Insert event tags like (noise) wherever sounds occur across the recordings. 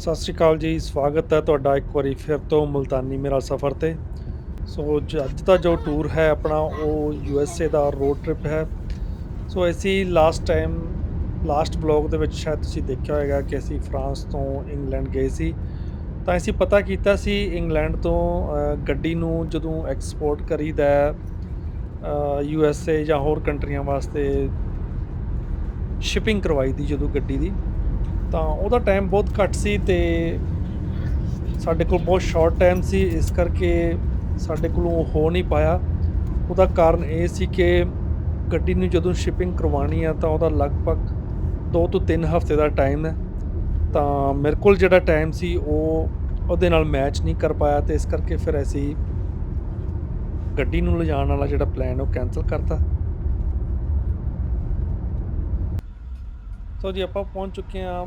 ਸਤਿ ਸ਼੍ਰੀ ਅਕਾਲ ਜੀ, ਸਵਾਗਤ ਹੈ ਤੁਹਾਡਾ ਇੱਕ ਵਾਰੀ ਫਿਰ ਤੋਂ ਮੁਲਤਾਨੀ ਮੇਰਾ ਸਫ਼ਰ ਤੇ। ਸੋ ਅੱਜ ਦਾ ਜੋ ਟੂਰ ਹੈ ਆਪਣਾ, ਉਹ ਯੂ ਐਸ ਏ ਦਾ ਰੋਡ ਟ੍ਰਿਪ ਹੈ। ਸੋ ਅਸੀਂ ਲਾਸਟ ਟਾਈਮ ਲਾਸਟ ਬਲੌਗ ਦੇ ਵਿੱਚ ਸ਼ਾਇਦ ਤੁਸੀਂ ਦੇਖਿਆ ਹੋਵੇਗਾ ਕਿ ਅਸੀਂ ਫਰਾਂਸ ਤੋਂ ਇੰਗਲੈਂਡ ਗਏ ਸੀ। ਤਾਂ ਅਸੀਂ ਪਤਾ ਕੀਤਾ ਸੀ ਇੰਗਲੈਂਡ ਤੋਂ ਗੱਡੀ ਨੂੰ ਜਦੋਂ ਐਕਸਪੋਰਟ ਕਰੀਦਾ ਯੂ ਐਸ ਏ ਜਾਂ ਹੋਰ ਕੰਟਰੀਆਂ ਵਾਸਤੇ ਸ਼ਿਪਿੰਗ ਕਰਵਾਈ ਦੀ ਜਦੋਂ ਗੱਡੀ ਦੀ। ਤਾਂ ਉਹਦਾ ਟਾਈਮ ਬਹੁਤ ਘੱਟ ਸੀ ਤੇ ਸਾਡੇ ਕੋਲ ਬਹੁਤ ਸ਼ਾਰਟ ਟਾਈਮ ਸੀ, ਇਸ ਕਰਕੇ ਸਾਡੇ ਕੋਲੋਂ ਹੋ ਨਹੀਂ ਪਾਇਆ। ਉਹਦਾ ਕਾਰਨ ਇਹ ਸੀ ਕਿ ਗੱਡੀ ਨੂੰ ਜਦੋਂ ਸ਼ਿਪਿੰਗ ਕਰਵਾਉਣੀ ਆ ਤਾਂ ਉਹਦਾ ਲਗਭਗ 2 ਤੋਂ 3 ਹਫ਼ਤੇ ਦਾ ਟਾਈਮ ਹੈ। ਤਾਂ ਮੇਰੇ ਕੋਲ ਜਿਹੜਾ ਟਾਈਮ ਸੀ, ਉਹ ਉਹਦੇ ਨਾਲ ਮੈਚ ਨਹੀਂ ਕਰ ਪਾਇਆ ਤੇ ਇਸ ਕਰਕੇ ਫਿਰ ਅਸੀਂ ਗੱਡੀ ਨੂੰ ਲਿਜਾਣ ਵਾਲਾ ਜਿਹੜਾ ਪਲਾਨ ਉਹ ਕੈਨਸਲ ਕਰਤਾ। ਸੋ ਜੀ, ਆਪਾਂ ਪਹੁੰਚ ਚੁੱਕੇ ਹਾਂ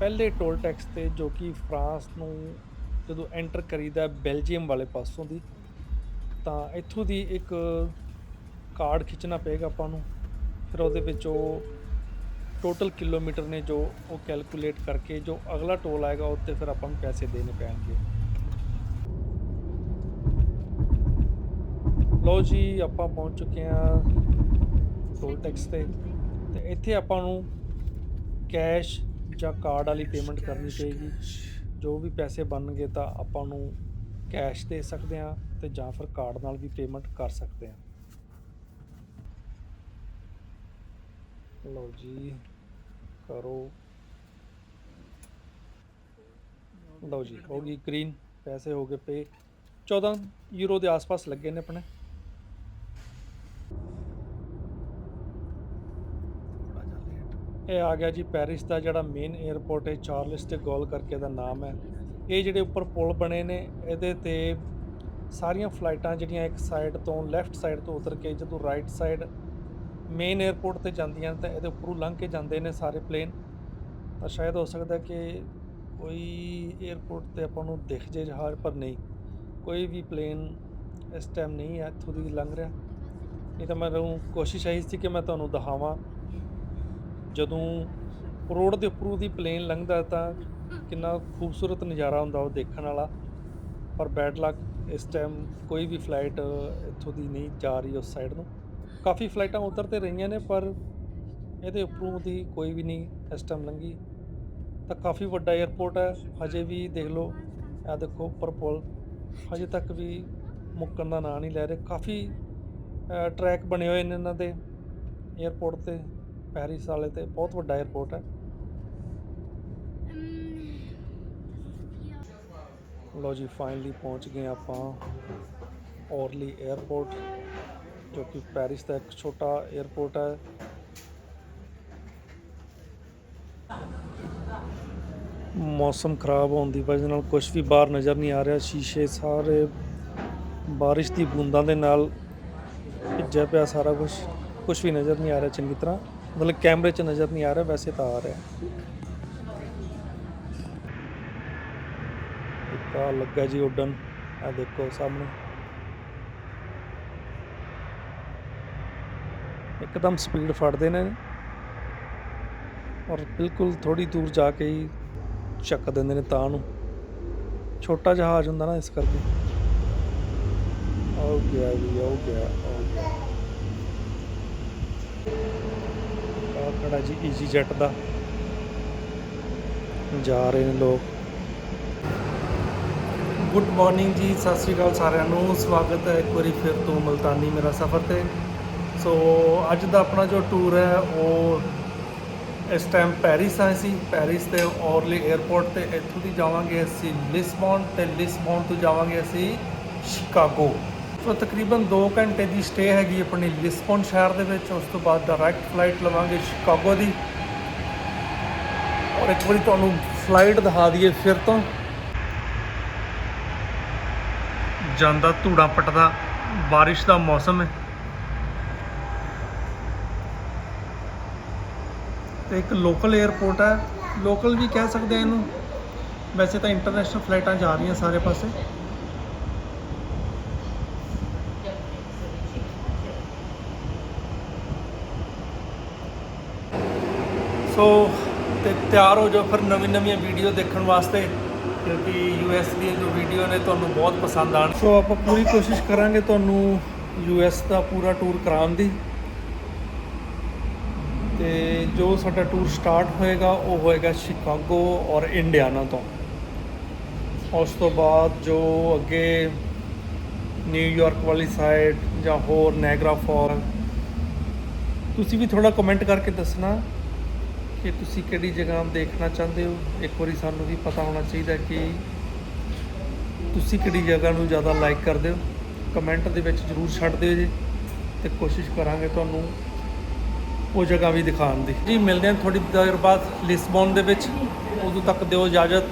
ਪਹਿਲੇ ਟੋਲ ਟੈਕਸ ਤੇ, ਜੋ ਕਿ ਫਰਾਂਸ ਨੂੰ ਜਦੋਂ ਐਂਟਰ ਕਰੀਦਾ ਬੈਲਜੀਅਮ ਵਾਲੇ ਪਾਸੋਂ ਦੀ, ਤਾਂ ਇੱਥੋਂ ਦੀ ਇੱਕ ਕਾਰਡ ਖਿੱਚਣਾ ਪਏਗਾ ਆਪਾਂ ਨੂੰ। ਫਿਰ ਉਹਦੇ ਵਿੱਚ ਉਹ ਟੋਟਲ ਕਿਲੋਮੀਟਰ ਨੇ ਜੋ ਉਹ ਕੈਲਕੂਲੇਟ ਕਰਕੇ, ਜੋ ਅਗਲਾ ਟੋਲ ਆਏਗਾ ਉੱਤੇ ਫਿਰ ਆਪਾਂ ਨੂੰ ਪੈਸੇ ਦੇਣੇ ਪੈਣਗੇ। ਲੋ ਜੀ, ਆਪਾਂ ਪਹੁੰਚ ਚੁੱਕੇ ਹਾਂ ਟੋਲ ਟੈਕਸ ਤੇ। ਤੇ ਇੱਥੇ ਆਪਾਂ ਨੂੰ ਕੈਸ਼ ਜਾਂ ਕਾਰਡ ਵਾਲੀ ਪੇਮੈਂਟ ਕਰਨੀ ਪਏਗੀ। ਜੋ ਵੀ ਪੈਸੇ ਬਣਨਗੇ ਤਾਂ ਆਪਾਂ ਨੂੰ ਕੈਸ਼ ਦੇ ਸਕਦੇ ਹਾਂ ਤੇ ਜਾਂ ਫਿਰ ਕਾਰਡ ਨਾਲ ਵੀ ਪੇਮੈਂਟ ਕਰ ਸਕਦੇ ਹਾਂ। ਲਓ ਜੀ ਕਰੋ। ਲਓ ਜੀ ਹੋ ਗਈ ਗ੍ਰੀਨ ਪੈਸੇ ਹੋ ਗਏ ਪੇ 14 ਯੂਰੋ ਦੇ ਆਸ-ਪਾਸ ਲੱਗੇ ਨੇ ਆਪਣੇ। ਇਹ ਆ ਗਿਆ ਜੀ ਪੈਰਿਸ ਦਾ ਜਿਹੜਾ ਮੇਨ 에ਅਰਪੋਰਟ ਹੈ, ਚਾਰਲਸ ਤੇ ਗੋਲ ਕਰਕੇ ਦਾ ਨਾਮ ਹੈ। ਇਹ ਜਿਹੜੇ ਉੱਪਰ ਪੁਲ ਬਣੇ ਨੇ, ਇਹਦੇ ਤੇ ਸਾਰੀਆਂ ਫਲਾਈਟਾਂ ਜਿਹੜੀਆਂ ਇੱਕ ਸਾਈਡ ਤੋਂ ਲੈਫਟ ਸਾਈਡ ਤੋਂ ਉਤਰ ਕੇ ਜਦੋਂ ਰਾਈਟ ਸਾਈਡ ਮੇਨ 에ਅਰਪੋਰਟ ਤੇ ਜਾਂਦੀਆਂ ਨੇ ਤਾਂ ਇਹਦੇ ਉੱਪਰੋਂ ਲੰਘ ਕੇ ਜਾਂਦੇ ਨੇ ਸਾਰੇ ਪਲੇਨ ਤਾਂ ਸ਼ਾਇਦ ਹੋ ਸਕਦਾ ਕਿ ਕੋਈ 에ਅਰਪੋਰਟ ਤੇ ਆਪਾਂ ਨੂੰ ਦਿਖ ਜੇ ਜਹਾਜ਼, ਪਰ ਨਹੀਂ। ਕੋਈ ਵੀ ਪਲੇਨ ਇਸ ਟਾਈਮ ਨਹੀਂ ਹੈ ਇੱਥੋਂ ਦੀ ਲੰਘ ਰਿਹਾ। ਨਹੀਂ ਤਾਂ ਮੈਨੂੰ ਕੋਸ਼ਿਸ਼ ਆਈ ਸੀ ਕਿ ਮੈਂ ਤੁਹਾਨੂੰ ਦਿਖਾਵਾਂ। ਜਦੋਂ ਰੋਡ ਦੇ ਉੱਪਰੋਂ ਦੀ ਪਲੇਨ ਲੰਘਦਾ ਤਾਂ ਕਿੰਨਾ ਖੂਬਸੂਰਤ ਨਜ਼ਾਰਾ ਹੁੰਦਾ ਉਹ ਦੇਖਣ ਵਾਲਾ। ਪਰ ਬੈਡ ਲੱਕ ਇਸ ਟਾਈਮ ਕੋਈ ਵੀ ਫਲਾਈਟ ਇੱਥੋਂ ਦੀ ਨਹੀਂ ਜਾ ਰਹੀ ਉਸ ਸਾਈਡ ਨੂੰ। ਕਾਫੀ ਫਲਾਈਟਾਂ ਉਤਰ ਤੇ ਰਹੀਆਂ ਨੇ, ਪਰ ਇਹਦੇ ਉੱਪਰੋਂ ਦੀ ਕੋਈ ਵੀ ਨਹੀਂ ਇਸ ਟਾਈਮ ਲੰਘੀ। ਤਾਂ ਕਾਫੀ ਵੱਡਾ 에ਅਰਪੋਰਟ ਹੈ, ਹਜੇ ਵੀ ਦੇਖ ਲਓ। ਇਹ ਦੇਖੋ ਉੱਪਰ ਪੁਲ, ਹਜੇ ਤੱਕ ਵੀ ਮੁੱਕਣ ਦਾ ਨਾਂ ਨਹੀਂ ਲੈ ਰਹੇ। ਕਾਫੀ ਟਰੈਕ ਬਣੇ ਹੋਏ ਨੇ ਇਹਨਾਂ ਦੇ 에ਅਰਪੋਰਟ ਤੇ। ਪੈਰਿਸ ਵਾਲੇ ਤੇ ਬਹੁਤ ਵੱਡਾ ਏਅਰਪੋਰਟ ਹੈ। ਲਓ ਜੀ ਫਾਈਨਲੀ ਪਹੁੰਚ ਗਏ ਆਪਾਂ ਔਰਲੀ ਏਅਰਪੋਰਟ ਜੋ ਕਿ ਪੈਰਿਸ ਦਾ ਇੱਕ ਛੋਟਾ ਏਅਰਪੋਰਟ ਹੈ। ਮੌਸਮ ਖਰਾਬ ਹੋਣ ਦੀ ਵਜ੍ਹਾ ਨਾਲ ਕੁਝ ਵੀ ਬਾਹਰ ਨਜ਼ਰ ਨਹੀਂ ਆ ਰਿਹਾ। ਸ਼ੀਸ਼ੇ ਸਾਰੇ ਬਾਰਿਸ਼ ਦੀ ਬੂੰਦਾਂ ਦੇ ਨਾਲ ਭਿੱਜਿਆ ਪਿਆ ਸਾਰਾ ਕੁਝ ਕੁਝ ਵੀ ਨਜ਼ਰ ਨਹੀਂ ਆ ਰਿਹਾ ਚੰਗੀ ਤਰ੍ਹਾਂ। ਮਤਲਬ ਕੈਮਰੇ 'ਚ ਨਜ਼ਰ ਨਹੀਂ ਆ ਰਿਹਾ, ਵੈਸੇ ਤਾਂ ਆ ਰਿਹਾ। ਇੱਕ ਲੱਗਾ ਜੀ ਉੱਡਣ ਆ ਦੇਖੋ ਸਾਹਮਣੇ। ਇੱਕਦਮ ਸਪੀਡ ਫੜਦੇ ਨੇ। ਔਰ ਬਿਲਕੁਲ ਥੋੜੀ ਦੂਰ ਜਾ ਕੇ ਹੀ ਚੱਕ ਦਿੰਦੇ ਨੇ ਤਾਂ ਨੂੰ। ਛੋਟਾ ਜਹਾਜ਼ ਹੁੰਦਾ ਨਾ ਇਸ ਕਰਕੇ। ਹੋ ਗਿਆ ਜੀ ਹੋ ਗਿਆ ਹੋ ਗਿਆ ਜੀ ਈਜੀ ਜੈਟ ਦਾ। ਜਾ ਰਹੇ ਨੇ ਲੋਕ। ਗੁੱਡ ਮਾਰਨਿੰਗ ਜੀ, ਸਤਿ ਸ਼੍ਰੀ ਅਕਾਲ ਸਾਰਿਆਂ ਨੂੰ। ਸਵਾਗਤ ਹੈ ਇੱਕ ਵਾਰੀ ਫਿਰ ਤੋਂ ਮਲਤਾਨੀ ਮੇਰਾ ਸਫ਼ਰ ਤੇ। ਸੋ ਅੱਜ ਦਾ ਆਪਣਾ ਜੋ ਟੂਰ ਹੈ, ਉਹ ਇਸ ਟਾਈਮ ਪੈਰਿਸ ਆਏ ਸੀ। ਪੈਰਿਸ ਤੇ ਔਰਲੀ 에ਅਰਪੋਰਟ ਤੇ ਇੱਥੋਂ ਦੀ ਜਾਵਾਂਗੇ ਅਸੀਂ। ਲਿਸਬਨ ਤੇ ਲਿਸਬਨ ਤੋਂ ਜਾਵਾਂਗੇ ਅਸੀਂ ਸ਼ਿਕਾਗੋ ਸੋ ਤਕਰੀਬਨ 2 ਘੰਟੇ ਦੀ ਸਟੇ ਹੈਗੀ ਆਪਣੀ ਲਿਸਬਨ ਸ਼ਹਿਰ ਦੇ ਵਿੱਚ। ਉਸ ਤੋਂ ਬਾਅਦ ਡਾਇਰੈਕਟ ਫਲਾਈਟ ਲਵਾਂਗੇ ਸ਼ਿਕਾਗੋ ਦੀ। ਔਰ ਇੱਕ ਵਾਰੀ ਤੁਹਾਨੂੰ ਫਲਾਈਟ ਦਿਖਾ ਦਈਏ ਫਿਰ ਤੋਂ। ਜਾਂਦਾ ਧੂੜਾ ਪਟਦਾ ਬਾਰਿਸ਼ ਦਾ ਮੌਸਮ ਹੈ। ਤੇ ਇੱਕ ਲੋਕਲ 에ਅਰਪੋਰਟ ਹੈ। ਲੋਕਲ ਵੀ ਕਹਿ ਸਕਦੇ ਆ ਇਹਨੂੰ। ਵੈਸੇ ਤਾਂ ਇੰਟਰਨੈਸ਼ਨਲ ਫਲਾਈਟਾਂ ਜਾ ਰਹੀਆਂ ਸਾਰੇ ਪਾਸੇ। ਸੋ ਤੇ ਤਿਆਰ ਹੋ ਜਾਓ ਫਿਰ ਨਵੀਂ ਨਵੀਆਂ ਵੀਡੀਓ ਦੇਖਣ ਵਾਸਤੇ, ਕਿਉਂਕਿ ਯੂਐਸ ਦੀਆਂ ਜੋ ਵੀਡੀਓ ਨੇ ਤੁਹਾਨੂੰ ਬਹੁਤ ਪਸੰਦ ਆਣ ਸੋ ਆਪਾਂ ਪੂਰੀ ਕੋਸ਼ਿਸ਼ ਕਰਾਂਗੇ ਤੁਹਾਨੂੰ ਯੂਐਸ ਦਾ ਪੂਰਾ ਟੂਰ ਕਰਾਉਣ ਦੀ। ਤੇ ਜੋ ਸਾਡਾ ਟੂਰ ਸਟਾਰਟ ਹੋਏਗਾ, ਉਹ ਹੋਏਗਾ ਸ਼ਿਕਾਗੋ ਔਰ ਇੰਡੀਆਨਾ ਤੋਂ। ਉਸ ਤੋਂ ਬਾਅਦ ਜੋ ਅੱਗੇ ਨਿਊਯਾਰਕ ਵਾਲੀ ਸਾਈਡ ਜਾਂ ਹੋਰ ਨੈਗਰਾ ਫਾਲ ਤੁਸੀਂ ਵੀ ਥੋੜਾ ਕਮੈਂਟ ਕਰਕੇ ਦੱਸਣਾ ਕਿ ਤੁਸੀਂ ਕਿਹੜੀ ਜਗ੍ਹਾ ਦੇਖਣਾ ਚਾਹੁੰਦੇ ਹੋ? ਇੱਕ ਵਾਰੀ ਸਾਨੂੰ ਵੀ ਪਤਾ ਹੋਣਾ ਚਾਹੀਦਾ ਕਿ ਤੁਸੀਂ ਕਿਹੜੀ ਜਗ੍ਹਾ ਨੂੰ ਜ਼ਿਆਦਾ ਲਾਈਕ ਕਰਦੇ ਹੋ? ਕਮੈਂਟ ਦੇ ਵਿੱਚ ਜਰੂਰ ਛੱਡ ਦਿਓ ਜੀ ਤੇ ਕੋਸ਼ਿਸ਼ ਕਰਾਂਗੇ ਤੁਹਾਨੂੰ ਉਹ ਜਗ੍ਹਾ ਵੀ ਦਿਖਾਉਣ ਦੀ। ਜੀ, ਮਿਲਦੇ ਹਾਂ ਥੋੜੀ ਦੇਰ ਬਾਅਦ ਲਿਸਬਨ ਦੇ ਵਿੱਚ। ਉਦੋਂ ਤੱਕ ਦਿਓ ਇਜਾਜ਼ਤ।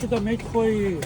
nitidamente foi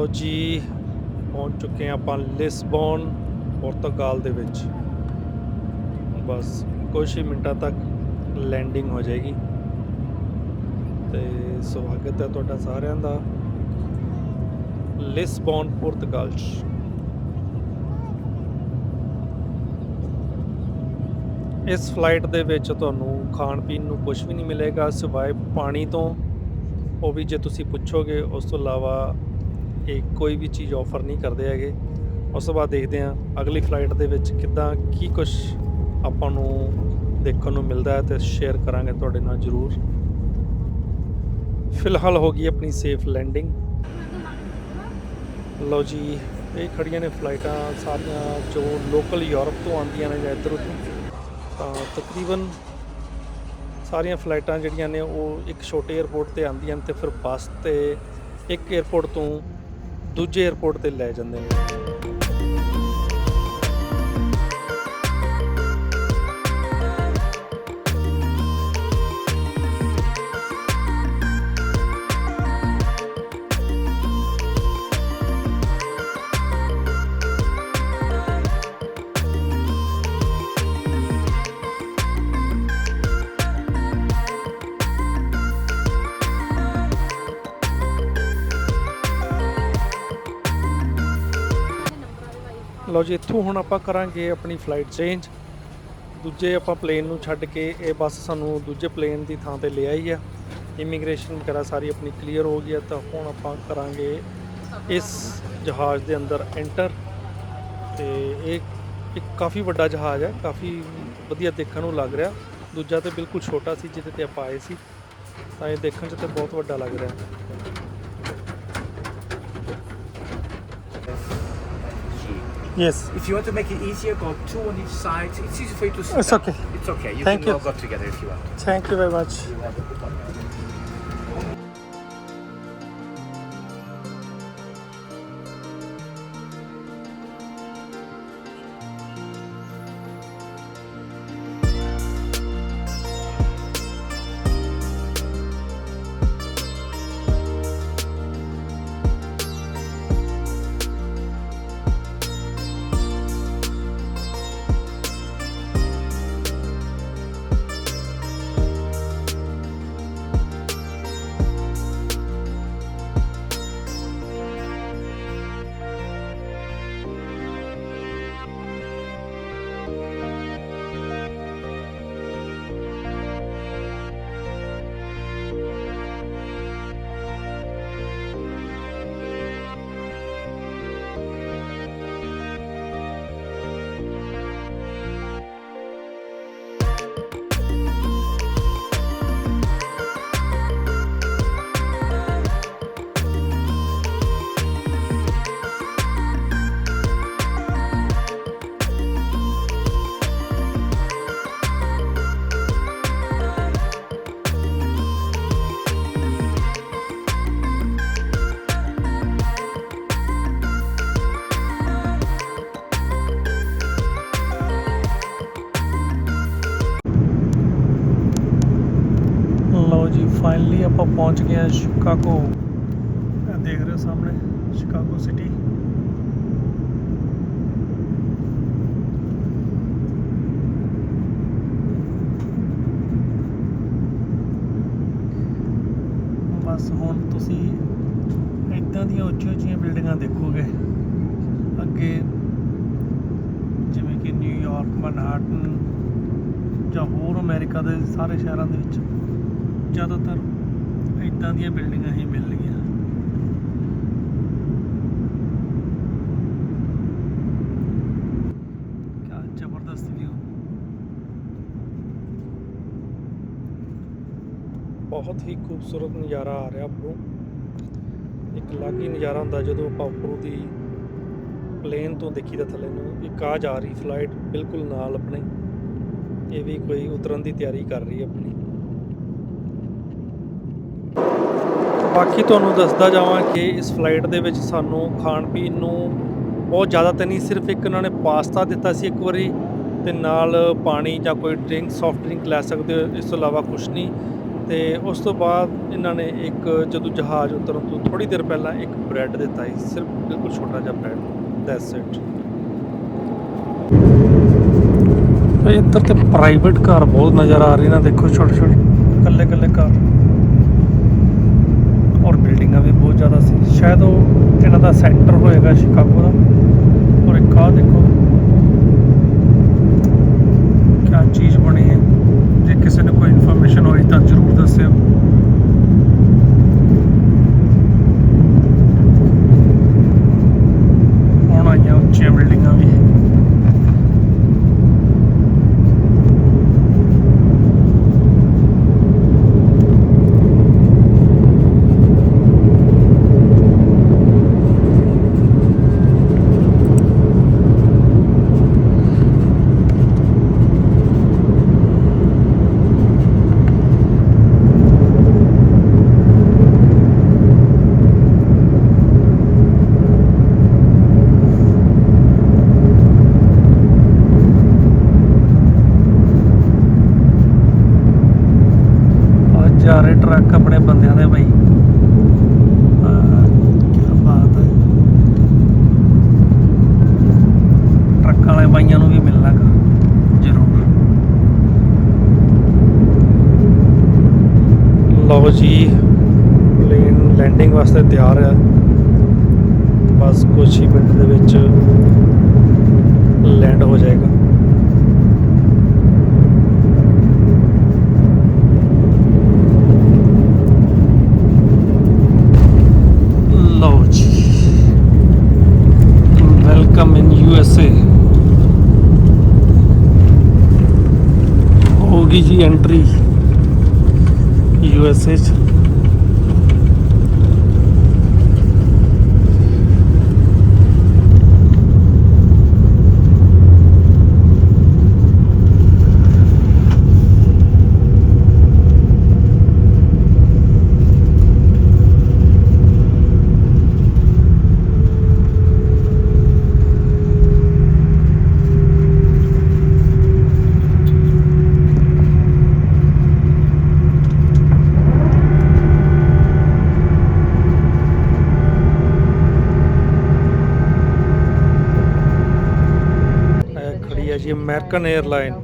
damit ਜੀ, ਪਹੁੰਚ ਚੁੱਕੇ ਹਾਂ ਆਪਾਂ ਲਿਸਬਨ, ਪੁਰਤਗਾਲ ਦੇ ਵਿੱਚ। ਬਸ ਕੁਝ ਹੀ ਮਿੰਟਾਂ ਤੱਕ ਲੈਂਡਿੰਗ ਹੋ ਜਾਏਗੀ। ਤੇ ਸਵਾਗਤ ਹੈ ਤੁਹਾਡਾ ਸਾਰਿਆਂ ਦਾ ਲਿਸਬਨ, ਪੁਰਤਗਾਲ 'ਚ। ਇਸ ਫਲਾਈਟ ਦੇ ਵਿੱਚ ਤੁਹਾਨੂੰ ਖਾਣ ਪੀਣ ਨੂੰ ਕੁਝ ਵੀ ਨਹੀਂ ਮਿਲੇਗਾ, ਸਿਵਾਏ ਪਾਣੀ ਤੋਂ। ਉਹ ਵੀ ਜੇ ਤੁਸੀਂ ਪੁੱਛੋਗੇ, ਉਸ ਤੋਂ ਇਲਾਵਾ ਇਹ ਕੋਈ ਵੀ ਚੀਜ਼ ਆਫਰ ਨਹੀਂ ਕਰਦੇ ਹੈਗੇ। ਉਸ ਤੋਂ ਬਾਅਦ ਦੇਖਦੇ ਹਾਂ ਅਗਲੀ ਫਲਾਈਟ ਦੇ ਵਿੱਚ ਕਿੱਦਾਂ ਕੀ ਕੁਝ ਆਪਾਂ ਨੂੰ ਦੇਖਣ ਨੂੰ ਮਿਲਦਾ ਹੈ ਤੇ ਸ਼ੇਅਰ ਕਰਾਂਗੇ ਤੁਹਾਡੇ ਨਾਲ ਜ਼ਰੂਰ। ਫਿਲਹਾਲ ਹੋ ਗਈ ਆਪਣੀ ਸੇਫ ਲੈਂਡਿੰਗ ਲਓ ਜੀ, ਇਹ ਖੜੀਆਂ ਨੇ ਫਲਾਈਟਾਂ ਸਾਰੀਆਂ ਜੋ ਲੋਕਲ ਯੂਰਪ ਤੋਂ ਆਉਂਦੀਆਂ ਨੇ ਜਾਂ ਇੱਧਰ ਉੱਧਰ। ਤਾਂ ਤਕਰੀਬਨ ਸਾਰੀਆਂ ਫਲਾਈਟਾਂ ਜਿਹੜੀਆਂ ਨੇ ਉਹ ਇੱਕ ਛੋਟੇ 에ਅਰਪੋਰਟ ਤੇ ਆਉਂਦੀਆਂ ਨੇ ਤੇ ਫਿਰ ਬੱਸ ਤੇ ਇੱਕ 에ਅਰਪੋਰਟ ਤੋਂ ਦੂਜੇ 에ਅਰਪੋਰਟ ਤੇ ਲੈ ਜਾਂਦੇ ਨੇ। ਲਓ ਜੀ, ਇੱਥੋਂ ਹੁਣ ਆਪਾਂ ਕਰਾਂਗੇ ਆਪਣੀ ਫਲਾਈਟ ਚੇਂਜ ਦੂਜੇ ਆਪਾਂ ਪਲੇਨ ਨੂੰ ਛੱਡ ਕੇ ਇਹ ਬੱਸ ਸਾਨੂੰ ਦੂਜੇ ਪਲੇਨ ਦੀ ਥਾਂ ਤੇ ਲੈ ਆਈ ਆ। ਇਮੀਗ੍ਰੇਸ਼ਨ ਵਗੈਰਾ ਸਾਰੀ ਆਪਣੀ ਕਲੀਅਰ ਹੋ ਗਈ ਆ, ਤਾਂ ਹੁਣ ਆਪਾਂ ਕਰਾਂਗੇ ਇਸ ਜਹਾਜ਼ ਦੇ ਅੰਦਰ ਐਂਟਰ ਤੇ ਇਹ ਇੱਕ ਕਾਫੀ ਵੱਡਾ ਜਹਾਜ਼ ਹੈ ਕਾਫੀ ਵਧੀਆ ਦੇਖਣ ਨੂੰ ਲੱਗ ਰਿਹਾ। ਦੂਜਾ ਤੇ ਬਿਲਕੁਲ ਛੋਟਾ ਸੀ, ਜਿਹਦੇ ਤੇ ਆਪਾਂ ਆਏ ਸੀ। ਤਾਂ ਇਹ ਦੇਖਣ 'ਚ ਤੇ ਬਹੁਤ ਵੱਡਾ ਲੱਗ ਰਿਹਾ। Yes. If you want to make it easier, go two on each side. It's easy for you to. It's okay. It's okay. You Thank can you. all go together if you want. Thank you very much. Finally ਆਪਾਂ ਪਹੁੰਚ ਗਏ ਹਾਂ Chicago. ਦੇਖ ਰਹੇ ਹੋ ਸਾਹਮਣੇ, Chicago city. ਬਸ ਹੁਣ ਤੁਸੀਂ ਇੱਦਾਂ ਦੀਆਂ ਉੱਚੀਆਂ ਉੱਚੀਆਂ ਬਿਲਡਿੰਗਾਂ ਦੇਖੋਗੇ। ਅੱਗੇ ਜਿਵੇਂ ਕਿ ਨਿਊਯਾਰਕ ਮਨਹਾਟਨ ਜਾਂ ਹੋਰ ਅਮਰੀਕਾ ਦੇ ਸਾਰੇ ਸ਼ਹਿਰਾਂ ਦੇ ਵਿੱਚ ਜ਼ਿਆਦਾਤਰ ਇਦਾਂ ਦੀਆਂ ਬਿਲਡਿੰਗਾਂ ਹੀ ਮਿਲਣਗੀਆਂ ਜ਼ਬਰਦਸਤ ਵਿਊ ਬਹੁਤ ਹੀ ਖੂਬਸੂਰਤ ਨਜ਼ਾਰਾ ਆ ਰਿਹਾ ਉੱਪਰੋਂ ਇੱਕ ਅਲੱਗ ਹੀ ਨਜ਼ਾਰਾ ਹੁੰਦਾ ਜਦੋਂ ਆਪਾਂ ਉੱਪਰੋਂ ਦੀ ਪਲੇਨ ਤੋਂ ਦੇਖੀਦਾ ਥੱਲੇ ਨੂੰ ਇੱਕ ਆ ਜਾ ਰਹੀ ਫਲਾਈਟ ਬਿਲਕੁਲ ਨਾਲ ਆਪਣੇ। ਇਹ ਵੀ ਕੋਈ ਉਤਰਨ ਦੀ ਤਿਆਰੀ ਕਰ ਰਹੀ ਹੈ ਆਪਣੀ। ਬਾਕੀ ਤੁਹਾਨੂੰ ਦੱਸਦਾ ਜਾਵਾਂ ਕਿ ਇਸ ਫਲਾਈਟ ਦੇ ਵਿੱਚ ਸਾਨੂੰ ਖਾਣ ਪੀਣ ਨੂੰ ਬਹੁਤ ਜ਼ਿਆਦਾ ਤਾਂ ਨਹੀਂ, ਸਿਰਫ ਇੱਕ ਉਹਨਾਂ ਨੇ ਪਾਸਤਾ ਦਿੱਤਾ ਸੀ ਇੱਕ ਵਾਰੀ ਤੇ ਨਾਲ ਪਾਣੀ ਜਾਂ ਕੋਈ ਡਰਿੰਕ ਸੌਫਟ ਡਰਿੰਕ ਲੈ ਸਕਦੇ ਹੋ, ਇਸ ਤੋਂ ਇਲਾਵਾ ਕੁਝ ਨਹੀਂ। ਤੇ ਉਸ ਤੋਂ ਬਾਅਦ ਇਹਨਾਂ ਨੇ ਇੱਕ ਜਦੋਂ ਜਹਾਜ਼ ਉਤਰਨ ਤੋਂ ਥੋੜੀ ਦੇਰ ਪਹਿਲਾਂ ਇੱਕ ਬ੍ਰੈਡ ਦਿੱਤਾ ਸੀ, ਸਿਰਫ ਬਿਲਕੁਲ ਛੋਟਾ ਜਿਹਾ ਬ੍ਰੈਡ ਦੈਟਸ ਇਟ ਇੱਧਰ ਤੇ ਪ੍ਰਾਈਵੇਟ ਘਰ ਬਹੁਤ ਨਜ਼ਰ ਆ ਰਹੇ ਨਾ, ਦੇਖੋ ਛੋਟੇ ਛੋਟੇ ਕੱਲੇ ਕੱਲੇ ਘਰ ਔਰ ਬਿਲਡਿੰਗਾਂ ਵੀ ਬਹੁਤ ਜ਼ਿਆਦਾ ਸੀ। ਸ਼ਾਇਦ ਉਹ ਇਹਨਾਂ ਦਾ ਸੈਂਟਰ ਹੋਏਗਾ ਸ਼ਿਕਾਗੋ ਦਾ। ਔਰ ਇੱਕ ਆਹ ਦੇਖੋ ਕਿਆ ਚੀਜ਼ ਬਣੀ ਹੈ ਜੇ ਕਿਸੇ ਨੂੰ ਕੋਈ ਇਨਫੋਰਮੇਸ਼ਨ ਹੋਈ ਤਾਂ ਜ਼ਰੂਰ ਦੱਸਿਓ ਹੁਣ ਆਈਆਂ ਉੱਚੀਆਂ ਬਿਲਡਿੰਗਾਂ ਵੀ ਅੱਜ ਜਾ ਰਹੇ ਟਰੱਕ ਆਪਣੇ ਬੰਦਿਆਂ ਦੇ ਬਈ ਕੀ ਬਾਤ ਹੈ ਟਰੱਕ ਵਾਲੇ ਬਾਈਆਂ ਨੂੰ ਵੀ ਮਿਲਣਾ ਗਾ ਜ਼ਰੂਰ ਲਓ ਜੀ। ਪਲੇਨ ਲੈਂਡਿੰਗ ਵਾਸਤੇ ਤਿਆਰ ਹੈ ਬਸ ਕੁਝ ਹੀ ਮਿੰਟ ਦੇ ਵਿੱਚ ਲੈਂਡ ਹੋ ਜਾਏਗਾ ਲਓ ਜੀ welcome in U S A ਹੋਗੀ ਜੀ ਐਂਟਰੀ ਯੂ ਐਸ ਏ ਚ ਇਹ ਖੜੀ ਹੈ ਜੀ ਅਮਰੀਕਨ 에ਅਰਲਾਈਨ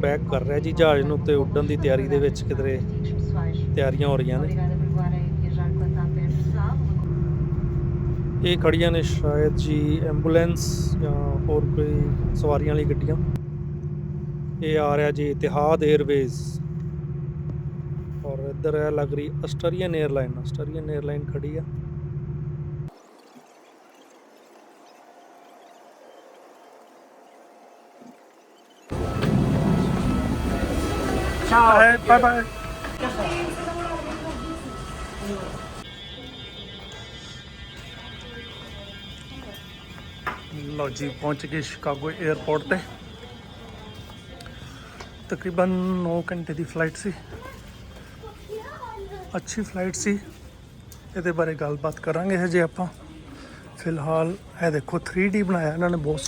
ਬੈਕ ਕਰ ਰਿਹਾ ਜੀ ਜਹਾਜ਼ ਨੂੰ ਤੇ ਉੱਡਣ ਦੀ ਤਿਆਰੀ ਦੇ ਵਿੱਚ ਕਿਦਰੇ ਤਿਆਰੀਆਂ ਹੋ ਰਹੀਆਂ ਨੇ। ਇਹ ਖੜੀਆਂ ਨੇ ਸ਼ਾਇਦ ਜੀ ਐਂਬੂਲੈਂਸ ਜਾਂ ਹੋਰ ਕੋਈ ਸਵਾਰੀਆਂ ਵਾਲੀ ਗੱਡੀਆਂ। ਇਹ ਆ ਰਿਹਾ ਜੀ ਇਤਿਹਾਦ 에ਅਰਵੇਜ਼ ਔਰ ਇੱਧਰ ਹੈ ਲੱਗ ਰਹੀ ਆਸਟਰੀਅਨ 에ਅਰਲਾਈਨ ਆਸਟਰੀਅਨ 에ਅਰਲਾਈਨ ਖੜੀ ਆ। ਬਾਏ ਬਾਏ ਲਓ ਜੀ, ਪਹੁੰਚ ਗਏ ਸ਼ਿਕਾਗੋ 에ਅਰਪੋਰਟ ਤੇ। ਤਕਰੀਬਨ 9 ਘੰਟੇ ਦੀ ਫਲਾਈਟ ਸੀ। ਅੱਛੀ ਫਲਾਈਟ ਸੀ। ਇਹਦੇ ਬਾਰੇ ਗੱਲਬਾਤ ਕਰਾਂਗੇ ਹਜੇ ਆਪਾਂ। ਫਿਲਹਾਲ ਇਹ ਦੇਖੋ 3D ਬਣਾਇਆ ਇਹਨਾਂ ਨੇ ਬਹੁਤ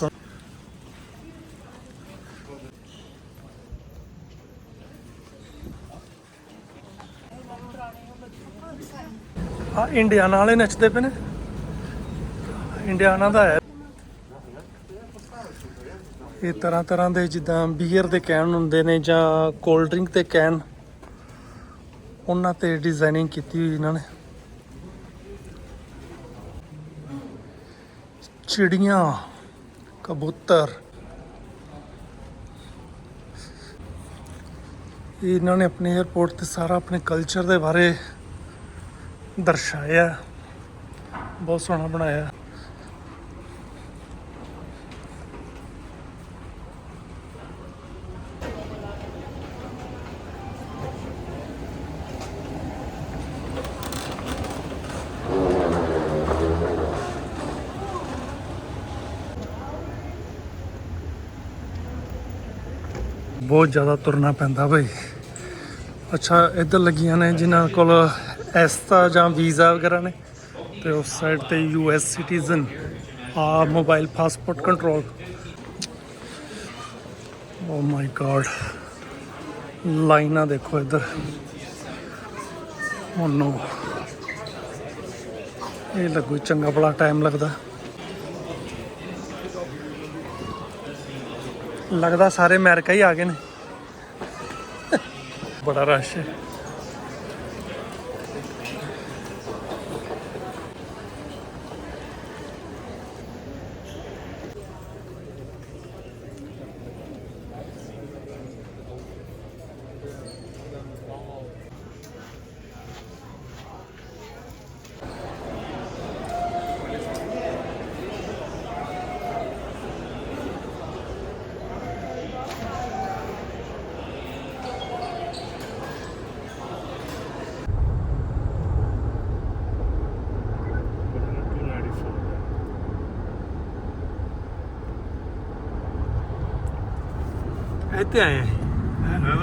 ਆ ਇੰਡੀਆਨਾ ਵਾਲੇ ਨੱਚਦੇ ਪਏ ਨੇ। ਇੰਡੀਆਨਾ ਦਾ ਹੈ। ਇਹ ਤਰ੍ਹਾਂ ਤਰ੍ਹਾਂ ਦੇ ਜਿੱਦਾਂ ਬੀਅਰ ਦੇ ਕੈਨ ਹੁੰਦੇ ਨੇ ਜਾਂ ਕੋਲਡ ਡਰਿੰਕ ਦੇ ਕੈਨ ਉਹਨਾਂ ਤੇ ਡਿਜ਼ਾਈਨਿੰਗ ਕੀਤੀ ਹੋਈ ਇਹਨਾਂ ਨੇ। ਚਿੜੀਆਂ, ਕਬੂਤਰ। ਇਹਨਾਂ ਨੇ ਆਪਣੇ 에ਅਰਪੋਰਟ ਤੇ ਸਾਰਾ ਆਪਣੇ ਕਲਚਰ ਦੇ ਬਾਰੇ ਦਰਸਾਇਆ। ਬਹੁਤ ਸੋਹਣਾ ਬਣਾਇਆ। ਬਹੁਤ ਜ਼ਿਆਦਾ ਤੁਰਨਾ ਪੈਂਦਾ ਬਈ। ਅੱਛਾ, ਇੱਧਰ ਲੱਗੀਆਂ ਨੇ ਜਿਨ੍ਹਾਂ ਕੋਲ ਐਸਤਾ ਜਾਂ ਵੀਜ਼ਾ ਵਗੈਰਾ ਨੇ, ਤੇ ਉਸ ਸਾਈਡ ਤੇ ਯੂ ਐਸ ਸਿਟੀਜ਼ਨ ਆ mobile passport control oh my god ਲਾਈਨਾਂ ਦੇਖੋ ਇੱਧਰ। oh ਹੁਣ ਇਹ ਲੱਗੂ ਚੰਗਾ ਬੜਾ ਟਾਈਮ ਲੱਗਦਾ। ਲੱਗਦਾ ਸਾਰੇ ਅਮਰੀਕਾ ਹੀ ਆ ਗਏ ਨੇ। (laughs) ਬੜਾ ਰਸ਼ ਹੈ। ਇੱਥੇ ਆਏ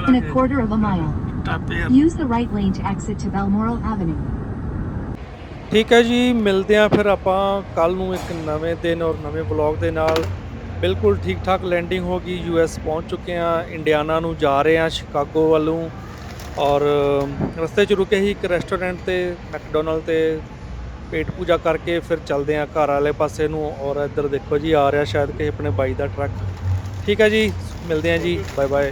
In a quarter of a mile, ਟਾਪੇ use the right lane to exit to Balmoral Avenue. ਠੀਕ ਹੈ ਜੀ ਮਿਲਦੇ ਆ ਫਿਰ ਆਪਾਂ ਕੱਲ ਨੂੰ ਇੱਕ ਨਵੇਂ ਦਿਨ ਔਰ ਨਵੇਂ ਬਲੌਗ ਦੇ ਨਾਲ। ਬਿਲਕੁਲ ਠੀਕ ਠਾਕ ਲੈਂਡਿੰਗ ਹੋ ਗਈ ਯੂਐਸ ਪਹੁੰਚ ਚੁੱਕੇ ਆ ਇੰਡੀਆਨਾ ਨੂੰ ਜਾ ਰਹੇ ਆ ਸ਼ਿਕਾਗੋ ਵੱਲੋਂ। ਔਰ ਰਸਤੇ 'ਚ ਰੁਕੇ ਸੀ ਇੱਕ ਰੈਸਟੋਰੈਂਟ ਤੇ ਮੈਕਡੋਨਲਡ ਤੇ। ਪੇਟ ਪੂਜਾ ਕਰਕੇ ਫਿਰ ਚੱਲਦੇ ਆ ਘਰ ਵਾਲੇ ਪਾਸੇ ਨੂੰ। ਔਰ ਇੱਧਰ ਦੇਖੋ ਜੀ ਆ ਰਿਹਾ ਸ਼ਾਇਦ ਕਿ ਆਪਣੇ ਬਾਈ ਦਾ ਟਰੱਕ। ਠੀਕ ਹੈ ਜੀ ਮਿਲਦੇ ਆ ਜੀ। Bye bye